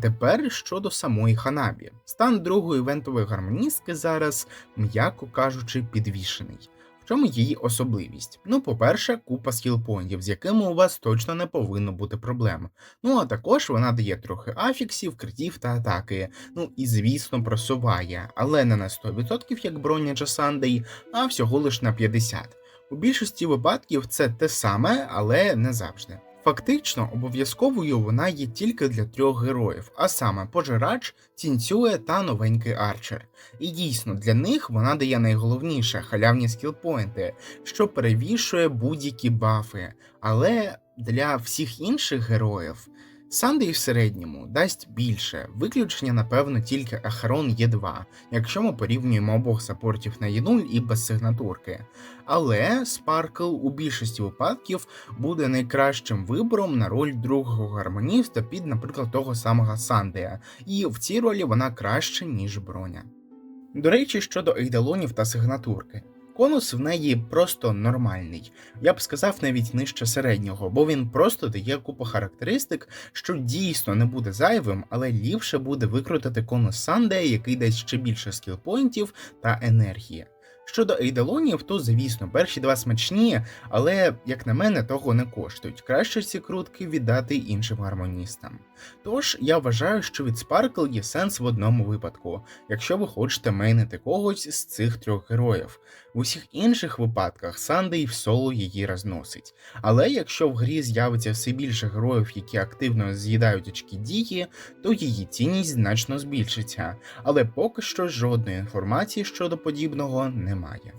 Тепер щодо самої Ханабі. Стан другої івентової гармоністки зараз, м'яко кажучи, підвішений. В чому її особливість? Ну, по-перше, купа скілпоінтів, з якими у вас точно не повинно бути проблем. Ну а також вона дає трохи афіксів, критів та атаки. Ну і звісно просуває, але не на 100% як броня чи Сандей, а всього лиш на 50%. У більшості випадків це те саме, але не завжди. Фактично, обов'язковою вона є тільки для трьох героїв, а саме пожирач, тінцює та новенький арчер. І дійсно для них вона дає найголовніше халявні скілпоінти, що перевішує будь-які бафи. Але для всіх інших героїв Сандей в середньому дасть більше, виключення, напевно, тільки Ахарон Є2, якщо ми порівнюємо обох саппортів на Є0 і без сигнатурки. Але Спаркл у більшості випадків буде найкращим вибором на роль другого гармоніста під, наприклад, того самого Сандея, і в цій ролі вона краще, ніж броня. До речі, щодо ейдалонів та сигнатурки. Конус в неї просто нормальний, я б сказав навіть нижче середнього, бо він просто дає купу характеристик, що дійсно не буде зайвим, але ліпше буде викрутити конус Сандея, який дасть ще більше скілпоінтів та енергії. Щодо ейдалонів, то звісно, перші два смачні, але, як на мене, того не коштують. Краще ці крутки віддати іншим гармоністам. Тож я вважаю, що від Sparkle є сенс в одному випадку, якщо ви хочете мейнити когось з цих трьох героїв. В усіх інших випадках Сандей в соло її розносить. Але якщо в грі з'явиться все більше героїв, які активно з'їдають очки дії, то її цінність значно збільшиться, але поки що жодної інформації щодо подібного немає.